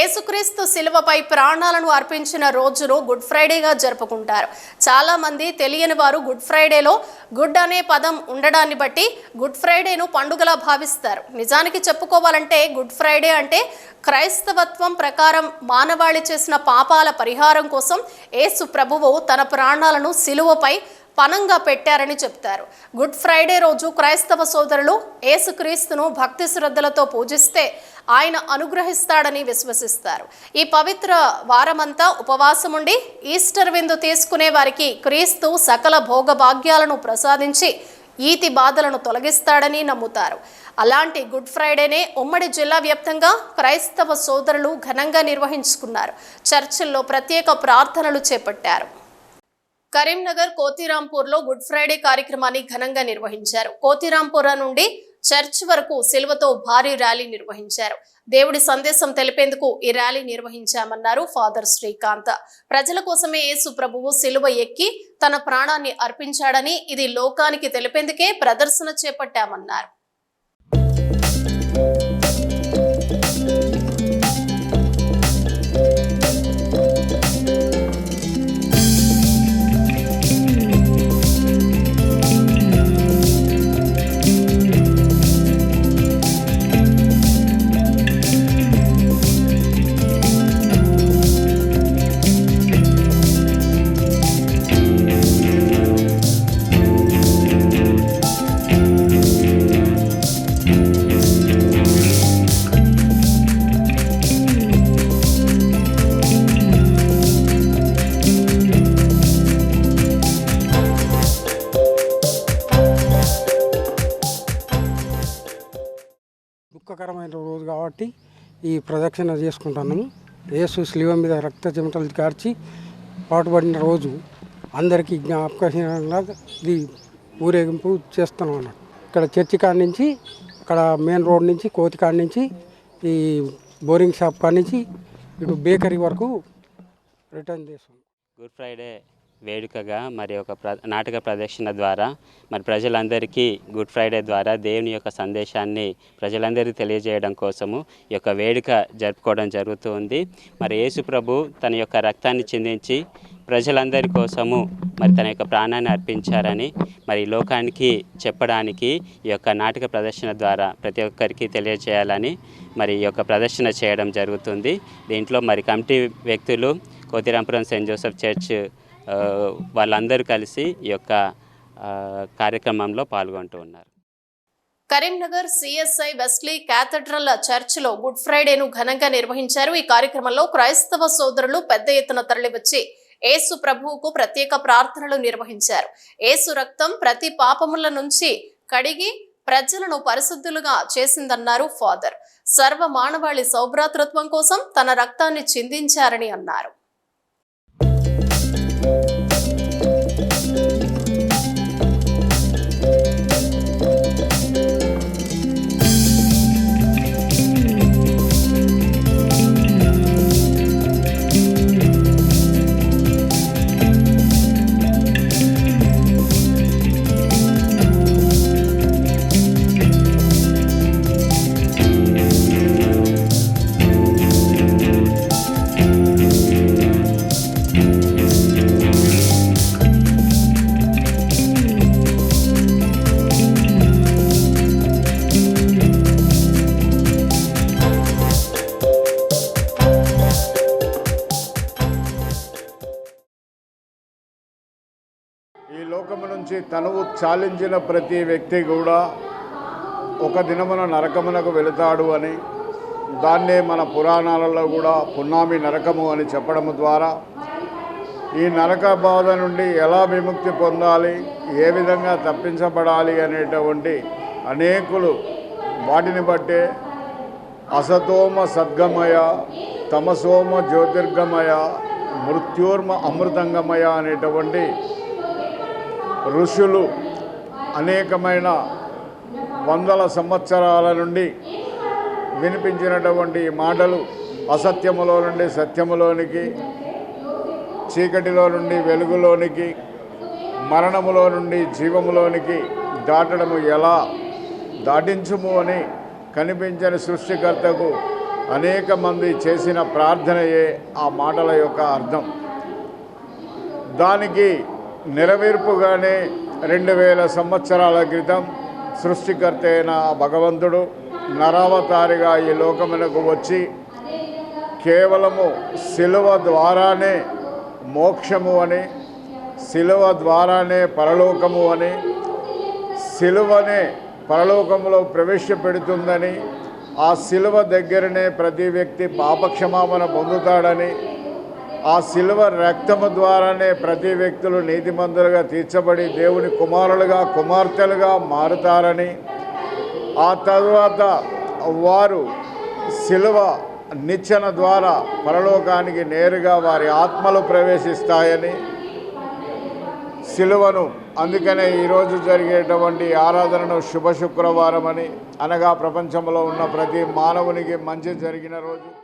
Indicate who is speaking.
Speaker 1: ఏసుక్రీస్తు శిలువపై ప్రాణాలను అర్పించిన రోజును గుడ్ ఫ్రైడేగా జరుపుకుంటారు. చాలామంది తెలియని వారు గుడ్ ఫ్రైడేలో గుడ్ అనే పదం ఉండడాన్ని బట్టి గుడ్ ఫ్రైడేను పండుగలా భావిస్తారు. నిజానికి చెప్పుకోవాలంటే గుడ్ ఫ్రైడే అంటే క్రైస్తవత్వం ప్రకారం మానవాళి చేసిన పాపాల పరిహారం కోసం ఏసు ప్రభువు తన ప్రాణాలను శిలువపై పనంగా పెట్టారని చెప్తారు. గుడ్ ఫ్రైడే రోజు క్రైస్తవ సోదరులు ఏసుక్రీస్తును భక్తి శ్రద్ధలతో పూజిస్తే ఆయన అనుగ్రహిస్తాడని విశ్వసిస్తారు. ఈ పవిత్ర వారమంతా ఉపవాసం ఉండి ఈస్టర్ విందు తీసుకునే వారికి క్రీస్తు సకల భోగభాగ్యాలను ప్రసాదించి ఈతి బాధలను తొలగిస్తాడని నమ్ముతారు. అలాంటి గుడ్ ఫ్రైడేనే ఉమ్మడి జిల్లా వ్యాప్తంగా క్రైస్తవ సోదరులు ఘనంగా నిర్వహించుకున్నారు. చర్చిల్లో ప్రత్యేక ప్రార్థనలు చేపట్టారు. కరీంనగర్ కోతిరాంపూర్లో గుడ్ ఫ్రైడే కార్యక్రమాన్ని ఘనంగా నిర్వహించారు. కోతిరాంపుర నుండి చర్చ్ వరకు సిలువతో భారీ ర్యాలీ నిర్వహించారు. దేవుడి సందేశం తెలిపేందుకు ఈ ర్యాలీ నిర్వహించామన్నారు ఫాదర్ శ్రీకాంత్. ప్రజల కోసమే యేసు ప్రభువు సిలువ ఎక్కి తన ప్రాణాన్ని అర్పించాడని ఇది లోకానికి తెలిపేందుకే ప్రదర్శన చేపట్టామన్నారు.
Speaker 2: దుఃఖకరమైన రోజు కాబట్టి ఈ ప్రదక్షిణ చేసుకుంటున్నాము. యేసు శిలువ మీద రక్త చెమటలు కార్చి పాటుపడిన రోజు అందరికీ జ్ఞాపకంగా ఇది ఊరేగింపు చేస్తున్నాం అన్నట్టు ఇక్కడ చర్చి కాడ నుంచి ఇక్కడ మెయిన్ రోడ్ నుంచి కోతి కాడ నుంచి ఈ బోరింగ్ షాప్ కాడ నుంచి ఇటు బేకరీ వరకు రిటర్న్ చేస్తాం
Speaker 3: గుడ్ ఫ్రైడే. వేడుకగా మరి ఒక ప్ర నాటక ప్రదర్శన ద్వారా మరి ప్రజలందరికీ గుడ్ ఫ్రైడే ద్వారా దేవుని యొక్క సందేశాన్ని ప్రజలందరికీ తెలియజేయడం కోసము ఈ యొక్క వేడుక జరుపుకోవడం జరుగుతుంది మరి యేసు ప్రభు తన యొక్క రక్తాన్ని చిందించి ప్రజలందరి కోసము మరి తన యొక్క ప్రాణాన్ని అర్పించారని మరి లోకానికి చెప్పడానికి ఈ యొక్క నాటక ప్రదర్శన ద్వారా ప్రతి ఒక్కరికి తెలియజేయాలని మరి ఈ యొక్క ప్రదర్శన చేయడం జరుగుతుంది. దీంట్లో మరి కమిటీ వ్యక్తులు కోతిరాంపురం సెయింట్ జోసెఫ్ చర్చ్ వాళ్ళందరూ కలిసి ఈ యొక్క కార్యక్రమంలో పాల్గొంటూ ఉన్నారు.
Speaker 1: కరీంనగర్ సిఎస్ఐ వెస్లీ క్యాథడ్రల్ చర్చిలో గుడ్ ఫ్రైడేను ఘనంగా నిర్వహించారు. ఈ కార్యక్రమంలో క్రైస్తవ సోదరులు పెద్ద ఎత్తున తరలివచ్చి ఏసు ప్రభువుకు ప్రత్యేక ప్రార్థనలు నిర్వహించారు. ఏసు రక్తం ప్రతి పాపముల నుంచి కడిగి ప్రజలను పరిశుద్ధులుగా చేసిందన్నారు ఫాదర్. సర్వ మానవాళి సౌభ్రాతృత్వం కోసం తన రక్తాన్ని చిందించారని అన్నారు.
Speaker 4: నుంచి తనువు చాలించిన ప్రతి వ్యక్తి కూడా ఒక దినమున నరకమునకు వెళతాడు అని దాన్నే మన పురాణాలలో కూడా పున్నామి నరకము అని చెప్పడం ద్వారా ఈ నరక బాధ నుండి ఎలా విముక్తి పొందాలి ఏ విధంగా తప్పించబడాలి అనేటువంటి అనేకులు వాటిని బట్టే అసతోమ సద్గమయ తమసోమ జ్యోతిర్గమయ మృత్యోర్మ అమృతంగమయ అనేటువంటి ఋషులు అనేకమైన వందల సంవత్సరాల నుండి వినిపించినటువంటి మాటలు అసత్యములో నుండి సత్యములోనికి చీకటిలో నుండి వెలుగులోనికి మరణములో నుండి జీవములోనికి దాటడము ఎలా? దాటించుము అని కనిపించని సృష్టికర్తకు అనేక మంది చేసిన ప్రార్థనయే ఆ మాటల యొక్క అర్థం. దానికి నెరవేర్పుగానే రెండు వేల సంవత్సరాల క్రితం సృష్టికర్త అయిన భగవంతుడు నరావతారిగా ఈ లోకమునకు వచ్చి కేవలము శిలువ ద్వారానే మోక్షము అని శిలువ ద్వారానే పరలోకము అని శిలువనే పరలోకంలో ప్రవేశపెడుతుందని ఆ శిలువ దగ్గరనే ప్రతి వ్యక్తి పాపక్షమాపణ పొందుతాడని ఆ శిలువ రక్తము ద్వారానే ప్రతి వ్యక్తులు నీతిమంతులుగా తీర్చబడి దేవుని కుమారులుగా కుమార్తెలుగా మారుతారని. ఆ తరువాత వారు శిలువ నిచ్చెన ద్వారా పరలోకానికి నేరుగా వారి ఆత్మలు ప్రవేశిస్తాయని. సిలువను అందుకనే ఈరోజు జరిగేటువంటి ఆరాధనను శుభ శుక్రవారం అని అనగా ప్రపంచంలో ఉన్న ప్రతి మానవునికి మంచి జరిగిన రోజు.